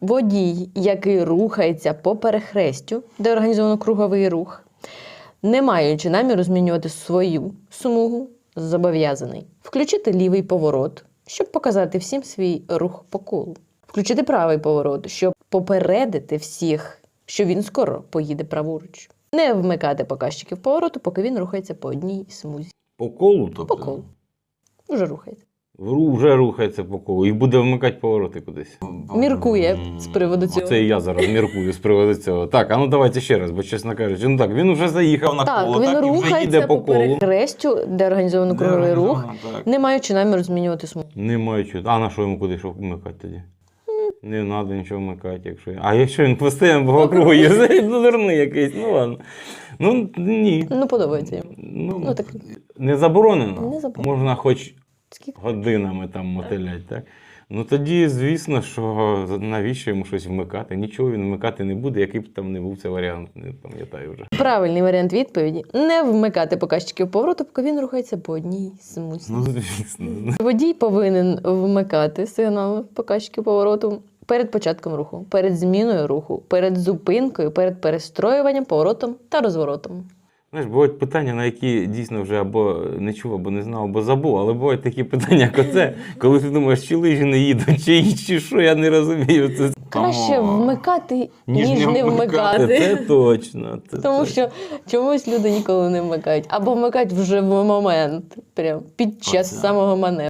Водій, який рухається по перехрестю, де організовано круговий рух, не маючи наміру змінювати свою смугу, зобов'язаний включити лівий поворот, щоб показати всім свій рух по колу, включити правий поворот, щоб попередити всіх, що він скоро поїде праворуч. Не вмикати показчиків повороту, поки він рухається по одній смузі. По колу, тобто? По колу. Уже рухається. Вже рухається по колу і буде вмикати повороти кудись. Міркує з приводу цього. Це і я зараз міркую з приводу цього. Так, а ну давайте ще раз, бо чесно кажучи, ну так, він вже заїхав на Так, коло, він так, і вже рухається їде по по колу. перехрестю, де організовано круговий рух, так. не маючи наміру змінювати смугу. Не маючи. А на що йому куди що вмикати тоді? Не треба нічого вмикати, якщо. А якщо він постійно по кругу їздить, ну дурний якийсь, ну ладно. Ну ні. Ну, подобається йому. Ну, Ну, так. не заборонено. Не заборонено. Можна хоч Скільки? годинами там мотилять, так? Ну тоді, звісно, що навіщо йому щось вмикати? Нічого він вмикати не буде, який б там не був цей варіант, не пам'ятаю вже. Правильний варіант відповіді не вмикати показчиків повороту, поки він рухається по одній смузі. Ну, звісно. Водій повинен вмикати сигнал показчиків повороту перед початком руху, перед зміною руху, перед зупинкою, перед перестроюванням, поворотом та розворотом. Знаєш, бувають питання, на які дійсно вже або не чув, або не знав, або забув. Але бувають такі питання, як оце, коли ти думаєш, чи лижі не їдуть, чи, чи що, я не розумію. Це Краще вмикати, ніж, не вмикати. Це точно. Це Тому що чомусь люди ніколи не вмикають. Або вмикають вже в момент, прям під час Оце. самого маневру.